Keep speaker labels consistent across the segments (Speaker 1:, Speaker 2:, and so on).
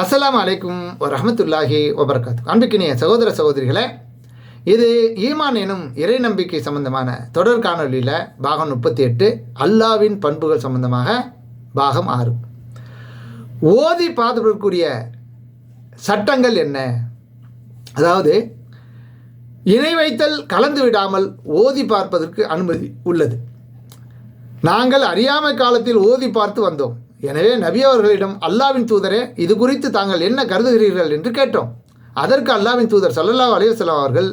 Speaker 1: அஸ்லாம் அலைக்கும் வரஹமத்துல்லாஹி வபரகாத்து. அன்புக்கினிய சகோதர சகோதரிகளே இது ஈமான் எனும் இறை நம்பிக்கை சம்பந்தமான தொடர் காணொலியில் பாகம் முப்பத்தி எட்டு அல்லாவின் பண்புகள் சம்பந்தமாக பாகம் ஆறு. ஓதி பாதுபடக்கூடிய சட்டங்கள் என்ன? அதாவது இணை வைத்தல் கலந்து விடாமல் ஓதி பார்ப்பதற்கு அனுமதி உள்ளது. நாங்கள் அறியாமை காலத்தில் ஓதி பார்த்து வந்தோம். எனவே நபி அவர்களிடம் அல்லாவின் தூதரே இது குறித்து தாங்கள் என்ன கருதுகிறீர்கள்? என்று கேட்டோம். அதற்கு அல்லாவின் தூதர் சல்லல்லா அலைஹி அவர்கள்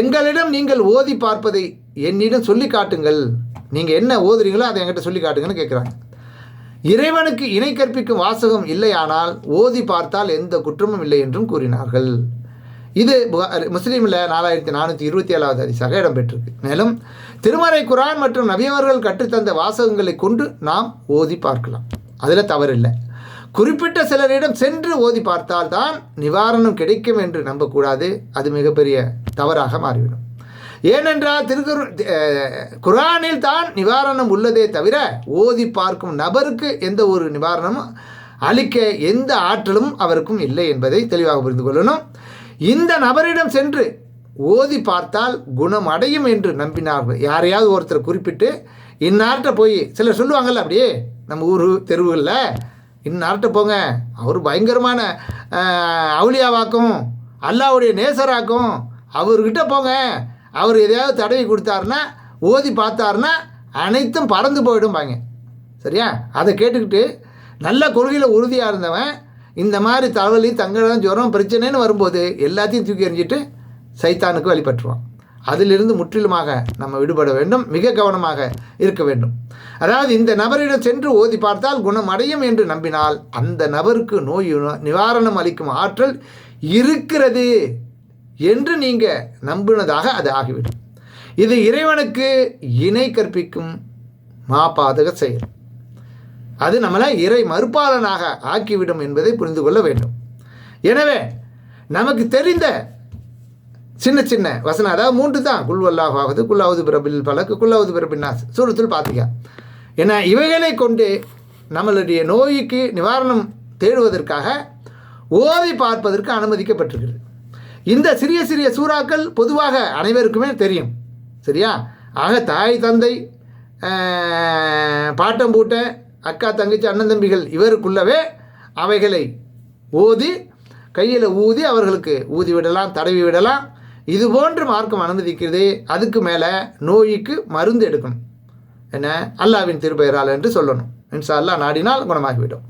Speaker 1: எங்களிடம் நீங்கள் ஓதி பார்ப்பதை என்னிடம் சொல்லி காட்டுங்கள். நீங்கள் என்ன ஓதுறீங்களோ அதை என்கிட்ட சொல்லி காட்டுங்கன்னு கேட்குறாங்க. இறைவனுக்கு இணை கற்பிக்கும் வாசகம் இல்லையானால் ஓதி பார்த்தால் எந்த குற்றமும் இல்லை என்றும் கூறினார்கள். இது முஸ்லீமில் நாலாயிரத்தி நானூற்றி இருபத்தி ஏழாவது அதிசாக இடம்பெற்றிருக்கு. மேலும் திருமறை குரான் மற்றும் நபியவர்கள் கற்றுத்தந்த வாசகங்களை கொண்டு நாம் ஓதி பார்க்கலாம். அதில் தவறில்லை. குறிப்பிட்ட சிலரிடம் சென்று ஓதி பார்த்தால் தான் நிவாரணம் கிடைக்கும் என்று நம்பக்கூடாது. அது மிகப்பெரிய தவறாக மாறிவிடும். ஏனென்றால் திருக்குரு குரானில் தான் நிவாரணம் உள்ளதே தவிர ஓதி பார்க்கும் நபருக்கு எந்த ஒரு நிவாரணமும் அளிக்க எந்த ஆற்றலும் அவருக்கும் இல்லை என்பதை தெளிவாக புரிந்து கொள்ளணும். இந்த நபரிடம் சென்று ஓதி பார்த்தால் குணம் அடையும் என்று நம்பினார்கள். யாரையாவது ஒருத்தர் குறிப்பிட்டு இந்நாட்டை போய் சிலர் சொல்லுவாங்கள்ல அப்படியே நம்ம ஊர் தெருவுகளில். இன்னார்கிட்ட போங்க. அவர் பயங்கரமான அவுளியாவாக்கும் அல்லாவுடைய நேசராக்கும். அவர்கிட்ட போங்க. அவர் எதையாவது தடவி கொடுத்தாருன்னா ஓதி பார்த்தாருன்னா அனைத்தும் பறந்து போயிடும்பாங்க. சரியா? அதை கேட்டுக்கிட்டு நல்ல கொள்கையில் உறுதியாக இருந்தவன் இந்த மாதிரி தலைவலி தங்கடம் ஜுரம் பிரச்சனைன்னு வரும்போது எல்லாத்தையும் தூக்கி எறிஞ்சிட்டு சைத்தானுக்கு வழிபட்டுருவான். அதிலிருந்து முற்றிலுமாக நம்ம விடுபட வேண்டும் மிக கவனமாக இருக்க வேண்டும். அதாவது இந்த நபரிடம் சென்று ஓதி பார்த்தால் குணம் அடையும் என்று நம்பினால் அந்த நபருக்கு நோய் நிவாரணம் அளிக்கும் ஆற்றல் இருக்கிறது என்று நீங்கள் நம்பினதாக அது ஆகிவிடும். இது இறைவனுக்கு இணை கற்பிக்கும் மாபாதக செயல். அது நம்மளை இறை மறுப்பாளனாக ஆக்கிவிடும் என்பதை புரிந்து கொள்ள வேண்டும். எனவே நமக்கு தெரிந்த சின்ன சின்ன வசனம். அதாவது மூன்று தான். குல்வல்லாஹ் ஆகுது குல்லாவது பிரபில் பலக்கு குல்லாவது பிரபின் நாஸ். சூரத்தில் பார்த்துக்க ஏன்னா இவைகளை கொண்டு நம்மளுடைய நோய்க்கு நிவாரணம் தேடுவதற்காக ஓதி பார்ப்பதற்கு அனுமதிக்கப்பட்டிருக்கிறது. இந்த சிறிய சிறிய சூறாக்கள் பொதுவாக அனைவருக்குமே தெரியும். சரியா? ஆக தாய் தந்தை பாட்டம் பூட்ட அக்கா தங்கச்சி அண்ணன் தம்பிகள் இவருக்குள்ளவே அவைகளை ஓதி கையில் ஊதி அவர்களுக்கு ஊதி விடலாம் தடவி விடலாம். இது போன்று மார்க்கம் அனுமதிக்கிறது அதுக்கு மேலே நோய்க்கு மருந்து எடுக்கணும். என்ன? அல்லாவின் திருப்பெயரால் என்று சொல்லணும். இன்ஷா அல்லாஹ் நாடினால் குணமாகிவிடும்.